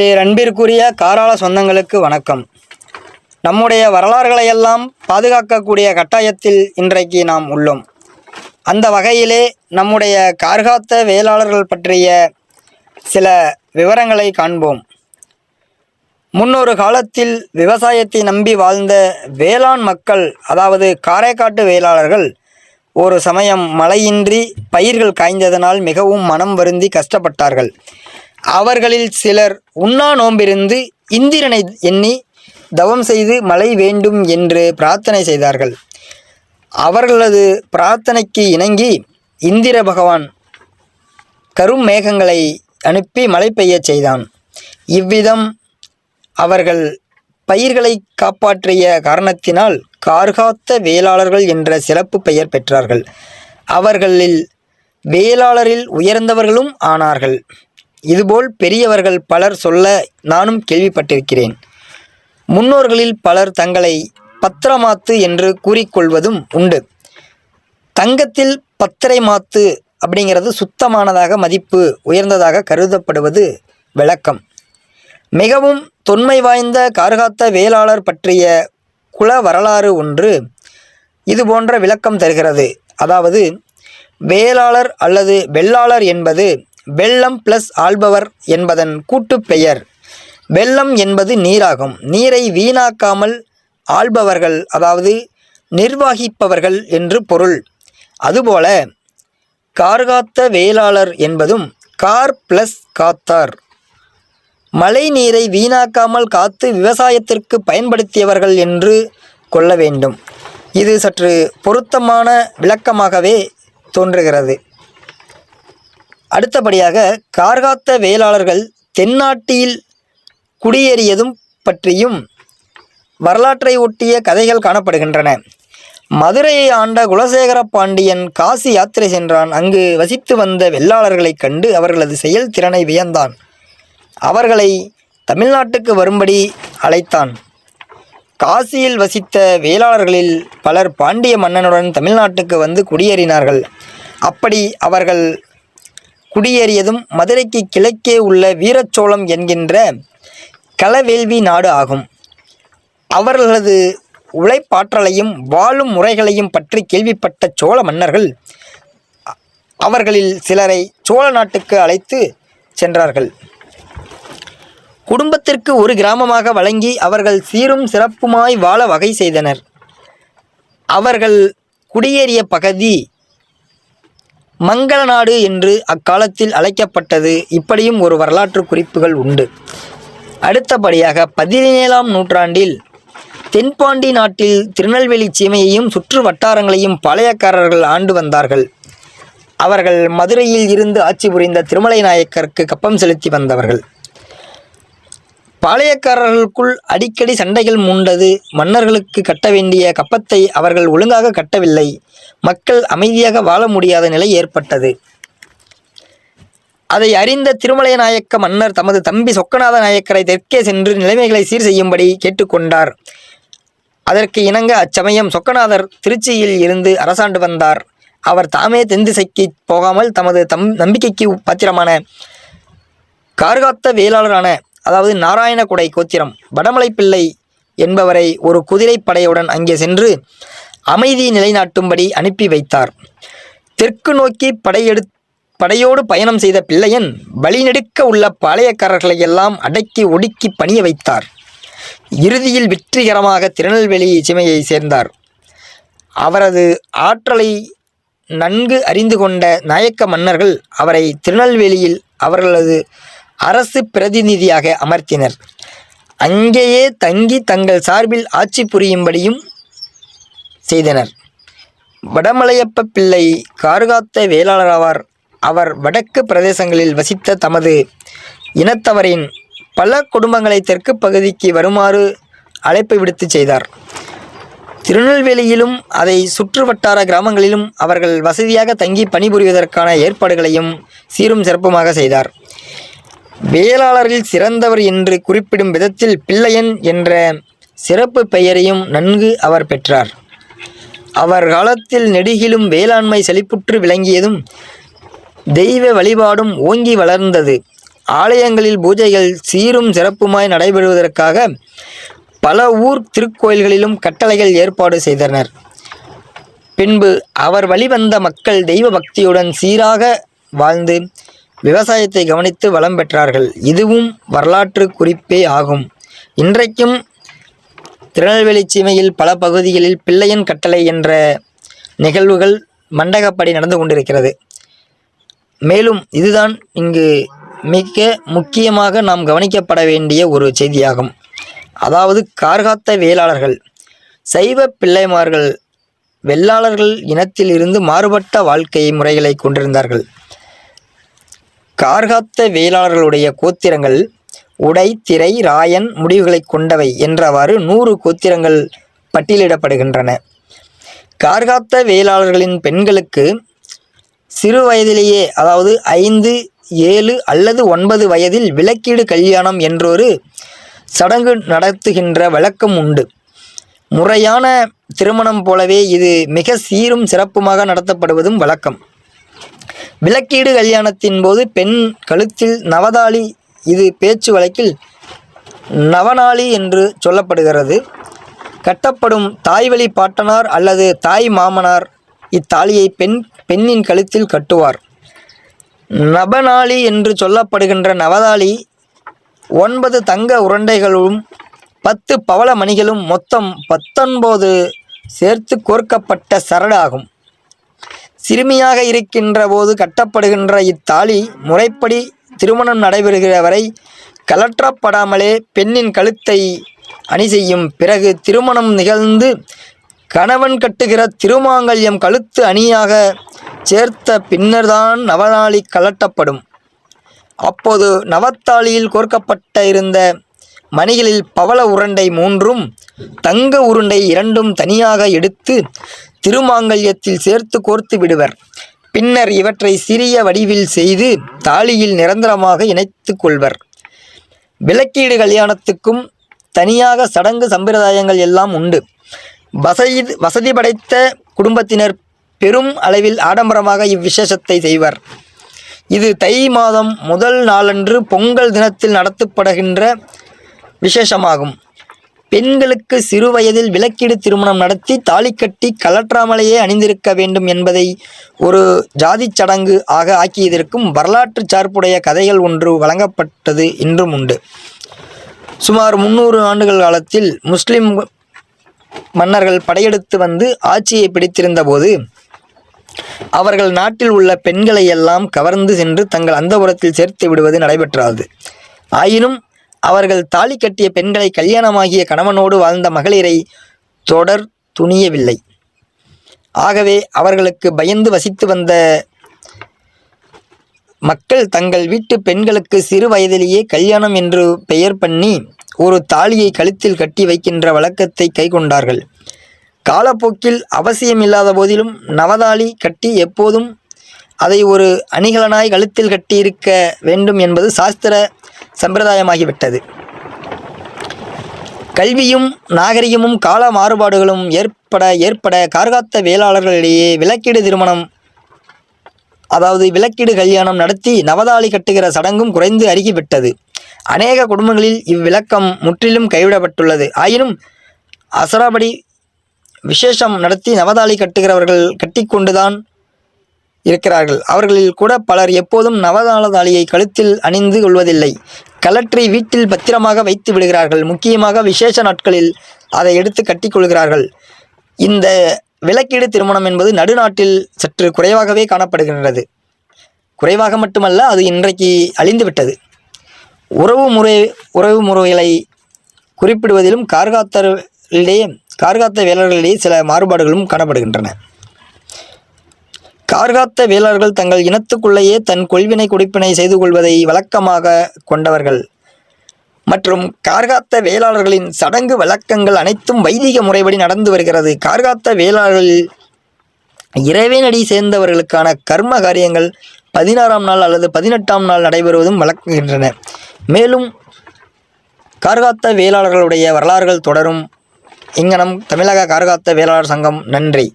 பேரன்பிற்குரிய காராள சொந்தங்களுக்கு வணக்கம். நம்முடைய வரலாறுகளை எல்லாம் பாதுகாக்கக்கூடிய கட்டாயத்தில் இன்றைக்கு நாம் உள்ளோம். அந்த வகையிலே நம்முடைய கார்காத்த வேளாளர்கள் பற்றிய சில விவரங்களை காண்போம். முன்னொரு காலத்தில் விவசாயத்தை நம்பி வாழ்ந்த வேளாண் மக்கள் அதாவது காரைக்காட்டு வேளாளர்கள் ஒரு சமயம் மழையின்றி பயிர்கள் காய்ந்ததனால் மிகவும் மனம் வருந்தி கஷ்டப்பட்டார்கள். அவர்களில் சிலர் உண்ணா நோம்பிருந்து இந்திரனை எண்ணி தவம் செய்து மழை வேண்டும் என்று பிரார்த்தனை செய்தார்கள். அவர்களது பிரார்த்தனைக்கு இணங்கி இந்திர பகவான் கரும் மேகங்களை அனுப்பி மழை பெய்யச் செய்தான். இவ்விதம் அவர்கள் பயிர்களை காப்பாற்றிய காரணத்தினால் கார்காத்த வேளாளர்கள் என்ற சிறப்பு பெயர் பெற்றார்கள். அவர்களில் வேளாளரில் உயர்ந்தவர்களும் ஆனார்கள். இதுபோல் பெரியவர்கள் பலர் சொல்ல நானும் கேள்விப்பட்டிருக்கிறேன். முன்னோர்களில் பலர் தங்களை பத்திரமாத்து என்று கூறிக்கொள்வதும் உண்டு. தங்கத்தில் பத்திரை மாத்து அப்படிங்கிறது சுத்தமானதாக மதிப்பு உயர்ந்ததாக கருதப்படுவது விளக்கம். மிகவும் தொன்மை வாய்ந்த கார்காத்த வேளாளர் பற்றிய குல வரலாறு ஒன்று இது போன்ற விளக்கம் தருகிறது. அதாவது வேளாளர் அல்லது வெள்ளாளர் என்பது வெள்ளம் ப்ளஸ் ஆள்பவர் என்பதன் கூட்டுப் பெயர். வெள்ளம் என்பது நீராகும். நீரை வீணாக்காமல் ஆள்பவர்கள் அதாவது நிர்வகிப்பவர்கள் என்று பொருள். அதுபோல கார்காத்த வேளாளர் என்பதும் கார் ப்ளஸ் காத்தார். மழை நீரை வீணாக்காமல் காத்து விவசாயத்திற்கு பயன்படுத்தியவர்கள் என்று கொள்ள வேண்டும். இது சற்று பொருத்தமான விளக்கமாகவே தோன்றுகிறது. அடுத்தபடியாக கார்காத்த வேளாளர்கள் தென்னாட்டில் குடியேறியதும் பற்றியும் வரலாற்றை ஒட்டிய கதைகள் காணப்படுகின்றன. மதுரையை ஆண்ட குலசேகர பாண்டியன் காசி யாத்திரை சென்றான். அங்கு வசித்து வந்த வெள்ளாளர்களைக் கண்டு அவர்களது செயல்திறனை வியந்தான். அவர்களை தமிழ்நாட்டுக்கு வரும்படி அழைத்தான். காசியில் வசித்த வேளாளர்களில் பலர் பாண்டிய மன்னனுடன் தமிழ்நாட்டுக்கு வந்து குடியேறினார்கள். அப்படி அவர்கள் குடியேறியதும் மதுரைக்கு கிழக்கே உள்ள வீரச்சோளம் என்கின்ற களவேள்வி நாடு ஆகும். அவர்களது உழைப்பாற்றலையும் வாழும் முறைகளையும் பற்றி கேள்விப்பட்ட சோழ மன்னர்கள் அவர்களில் சிலரை சோழ நாட்டுக்கு அழைத்து சென்றார்கள். குடும்பத்திற்கு ஒரு கிராமமாக வழங்கி அவர்கள் சீரும் சிறப்புமாய் வாழ வகை செய்தனர். அவர்கள் குடியேறிய பகுதி மங்கள நாடு என்று அக்காலத்தில் அழைக்கப்பட்டது. இப்படியும் ஒரு வரலாற்று குறிப்புகள் உண்டு. அடுத்தபடியாக பதினேழாம் நூற்றாண்டில் தென்பாண்டி நாட்டில் திருநெல்வேலி சீமையையும் சுற்று வட்டாரங்களையும் பாளையக்காரர்கள் ஆண்டு வந்தார்கள். அவர்கள் மதுரையில் இருந்து ஆட்சி புரிந்த திருமலை நாயக்கருக்கு கப்பம் செலுத்தி வந்தவர்கள். பாளையக்காரர்களுக்குள் அடிக்கடி சண்டைகள் மூண்டது. மன்னர்களுக்கு கட்ட வேண்டிய கப்பத்தை அவர்கள் ஒழுங்காக கட்டவில்லை. மக்கள் அமைதியாக வாழ முடியாத நிலை ஏற்பட்டது. அதை அறிந்த திருமலை நாயக்க மன்னர் தமது தம்பி சொக்கநாத நாயக்கரை தெற்கே சென்று நிலைமைகளை சீர் செய்யும்படி கேட்டுக்கொண்டார். அதற்கு இணங்க அச்சமயம் சொக்கநாதர் திருச்சியில் இருந்து அரசாண்டு வந்தார். அவர் தாமே தெந்திசைக்கு போகாமல் தமது தம் நம்பிக்கைக்கு பாத்திரமான கார்காத்த வேளாளரான அதாவது நாராயணகுடை கோத்திரம் வடமலை பிள்ளை என்பவரை ஒரு குதிரை படையுடன் அங்கே சென்று அமைதி நிலைநாட்டும்படி அனுப்பி வைத்தார். தெற்கு நோக்கி படையெடு படையோடு பயணம் செய்த பிள்ளையன் வழிநெடுக்க உள்ள பாளையக்காரர்களை எல்லாம் அடக்கி ஒடுக்கி பணிய வைத்தார். இறுதியில் வெற்றிகரமாக திருநெல்வேலி சிமையை சேர்ந்தார். அவரது ஆற்றலை நன்கு அறிந்து கொண்ட நாயக்க மன்னர்கள் அவரை திருநெல்வேலியில் அவர்களது அரசு பிரதிநிதியாக அமர்த்தினர். அங்கேயே தங்கி தங்கள் சார்பில் ஆட்சி புரியும்படியும் செய்தனர். வடமலையப்ப பிள்ளை கார்காத்த வேளாளராவார் அவர் வடக்கு பிரதேசங்களில் வசித்த தமது இனத்தவரின் பல குடும்பங்களை தெற்கு பகுதிக்கு வருமாறு அழைப்பு விடுத்து செய்தார். திருநெல்வேலியிலும் அதை சுற்று வட்டார கிராமங்களிலும் அவர்கள் வசதியாக தங்கி பணிபுரிவதற்கான ஏற்பாடுகளையும் சீரும் சிறப்புமாக செய்தார். வேளாளரில் சிறந்தவர் என்று குறிப்பிடும் விதத்தில் பிள்ளையன் என்ற சிறப்பு பெயரையும் நன்கு அவர் பெற்றார். அவர் காலத்தில் நெடுகிலும் வேளாண்மை செழிப்புற்று விளங்கியதும் தெய்வ வழிபாடும் ஓங்கி வளர்ந்தது. ஆலயங்களில் பூஜைகள் சீரும் சிறப்புமாய் நடைபெறுவதற்காக பல ஊர் திருக்கோயில்களிலும் கட்டளைகள் ஏற்பாடு செய்தனர். பின்பு அவர் வழிவந்த மக்கள் தெய்வ பக்தியுடன் சீராக வாழ்ந்து விவசாயத்தை கவனித்து வளம் பெற்றார்கள். இதுவும் வரலாற்று குறிப்பே ஆகும். இன்றைக்கும் திருநெல்வேலி சீமையில் பல பகுதிகளில் பிள்ளையன் கட்டளை என்ற நிகழ்வுகள் மண்டகப்படி நடந்து கொண்டிருக்கிறது. மேலும் இதுதான் இங்கு மிக முக்கியமாக நாம் கவனிக்கப்பட வேண்டிய ஒரு செய்தியாகும். அதாவது கார்காத்த வேளாளர்கள் சைவ பிள்ளைமார்கள் வெள்ளாளர்கள் இனத்தில் இருந்து மாறுபட்ட வாழ்க்கை முறைகளை கொண்டிருந்தார்கள். கார்காத்த வேளாளர்களுடைய கோத்திரங்கள் உடை திரை ராயன் முடிவுகளை கொண்டவை என்றவாறு நூறு கோத்திரங்கள் பட்டியலிடப்படுகின்றன. கார்காத்த வேளாளர்களின் பெண்களுக்கு சிறு வயதிலேயே அதாவது ஐந்து ஏழு அல்லது ஒன்பது வயதில் விளக்கீடு கல்யாணம் என்றொரு சடங்கு நடத்துகின்ற வழக்கம் உண்டு. முறையான திருமணம் போலவே இது மிக சீரும் சிறப்புமாக நடத்தப்படுவதும் வழக்கம். விளக்கீடு கல்யாணத்தின் போது பெண் கழுத்தில் நவதாளி இது பேச்சு வழக்கில் நவநாளி என்று சொல்லப்படுகிறது. கட்டப்படும் தாய்வழி பாட்டனார் அல்லது தாய் மாமனார் இத்தாலியை பெண் பெண்ணின் கழுத்தில் கட்டுவார். நபநாளி என்று சொல்லப்படுகின்ற நவதாளி ஒன்பது தங்க உருண்டைகளும் பத்து பவள மணிகளும் மொத்தம் பத்தொன்பது சேர்த்து கோர்க்கப்பட்ட சரடு ஆகும். சிறுமியாக இருக்கின்ற போது கட்டப்படுகின்ற இத்தாலி முறைப்படி திருமணம் நடைபெறுகிற வரை கலற்றப்படாமலே பெண்ணின் கழுத்தை அணி செய்யும். பிறகு திருமணம் நிகழ்ந்து கணவன் கட்டுகிற திருமாங்கல்யம் கழுத்து அணியாக சேர்த்த பின்னர்தான் நவநாளி கலட்டப்படும். அப்போது நவத்தாளியில் கோர்க்கப்பட்ட இருந்த மணிகளில் பவள உருண்டை மூன்றும் தங்க உருண்டை இரண்டும் தனியாக எடுத்து திருமாங்கல்யத்தில் சேர்த்து கோர்த்து விடுவர். பின்னர் இவற்றை சிறிய வடிவில் செய்து தாலியில் நிரந்தரமாக இணைத்து கொள்வர். விளக்கீடு கல்யாணத்துக்கும் தனியாக சடங்கு சம்பிரதாயங்கள் எல்லாம் உண்டு. வசதி வசதி படைத்த குடும்பத்தினர் பெரும் அளவில் ஆடம்பரமாக இவ்விசேஷத்தை செய்வர். இது தை மாதம் முதல் நாளன்று பொங்கல் தினத்தில் நடத்தப்படுகின்ற விசேஷமாகும். பெண்களுக்கு சிறு வயதில் விலக்கீடு திருமணம் நடத்தி தாலி கட்டி கலற்றாமலேயே அணிந்திருக்க வேண்டும் என்பதை ஒரு ஜாதிச் சடங்கு ஆக ஆக்கியதற்கும் வரலாற்று சார்புடைய கதைகள் ஒன்று வழங்கப்பட்டது இன்றும் உண்டு. சுமார் முன்னூறு ஆண்டுகள் காலத்தில் முஸ்லிம் மன்னர்கள் படையெடுத்து வந்து ஆட்சியை பிடித்திருந்தபோது அவர்கள் நாட்டில் உள்ள பெண்களை எல்லாம் கவர்ந்து சென்று தங்கள் அந்தபுரத்தில் சேர்த்து விடுவது நடைபெற்றது. ஆயினும் அவர்கள் தாலி கட்டிய பெண்களை கல்யாணமாகிய கணவனோடு வாழ்ந்த மகளிரை தொடர் துணியவில்லை. ஆகவே அவர்களுக்கு பயந்து வசித்து வந்த மக்கள் தங்கள் வீட்டு பெண்களுக்கு சிறு வயதிலேயே கல்யாணம் என்று பெயர் பண்ணி ஒரு தாலியை கழுத்தில் கட்டி வைக்கின்ற வழக்கத்தை கைக்கொண்டார்கள் காலப்போக்கில் அவசியமில்லாத போதிலும் நவதாலி கட்டி எப்போதும் அதை ஒரு அணிகலனாய் கழுத்தில் கட்டியிருக்க வேண்டும் என்பது சாஸ்திர சம்பிரதாயமாகிவிட்டது. கல்வியும் நாகரிகமும் கால மாறுபாடுகளும் ஏற்பட ஏற்பட கார்காத்த வேளாளர்களிடையே விளக்கீடு திருமணம் அதாவது விளக்கீடு கல்யாணம் நடத்தி நவதாலி கட்டுகிற சடங்கும் குறைந்து அருகிவிட்டது. அநேக குடும்பங்களில் இவ்விளக்கம் முற்றிலும் கைவிடப்பட்டுள்ளது. ஆயினும் அசராபடி விசேஷம் நடத்தி நவதாலி கட்டுகிறவர்கள் கட்டிக்கொண்டுதான் இருக்கிறார்கள். அவர்களில் கூட பலர் எப்போதும் நவதாள தாலியை கழுத்தில் அணிந்து கொள்வதில்லை. கலற்றி வீட்டில் பத்திரமாக வைத்து விடுகிறார்கள். முக்கியமாக விசேஷ நாட்களில் அதை எடுத்து கட்டிக்கொள்கிறார்கள் இந்த விலக்கீடு திருமணம் என்பது நடுநாட்டில் சற்று குறைவாகவே காணப்படுகின்றது. குறைவாக மட்டுமல்ல அது இன்றைக்கு அழிந்துவிட்டது உறவு முறை உறவு முறைகளை குறிப்பிடுவதிலும் கார்காத்தர்களிடையே கார்காத்த வேலர்களிடையே சில மாறுபாடுகளும் காணப்படுகின்றன. கார்காத்த வேளாளர்கள் தங்கள் இனத்துக்குள்ளேயே தன் கொள்வினை குடிப்பினை செய்து கொள்வதை வழக்கமாக கொண்டவர்கள். மற்றும் கார்காத்த வேளாளர்களின் சடங்கு வழக்கங்கள் அனைத்தும் வைதிக முறைப்படி நடந்து வருகிறது. கார்காத்த வேளாளர்கள் இறைவனடி சேர்ந்தவர்களுக்கான கர்ம காரியங்கள் பதினாறாம் நாள் அல்லது பதினெட்டாம் நாள் நடைபெறுவதும் வழங்குகின்றன. மேலும் கார்காத்த வேளாளர்களுடைய வரலாறுகள் தொடரும். இங்கனம் தமிழக கார்காத்த வேளாளர் சங்கம் நன்றி.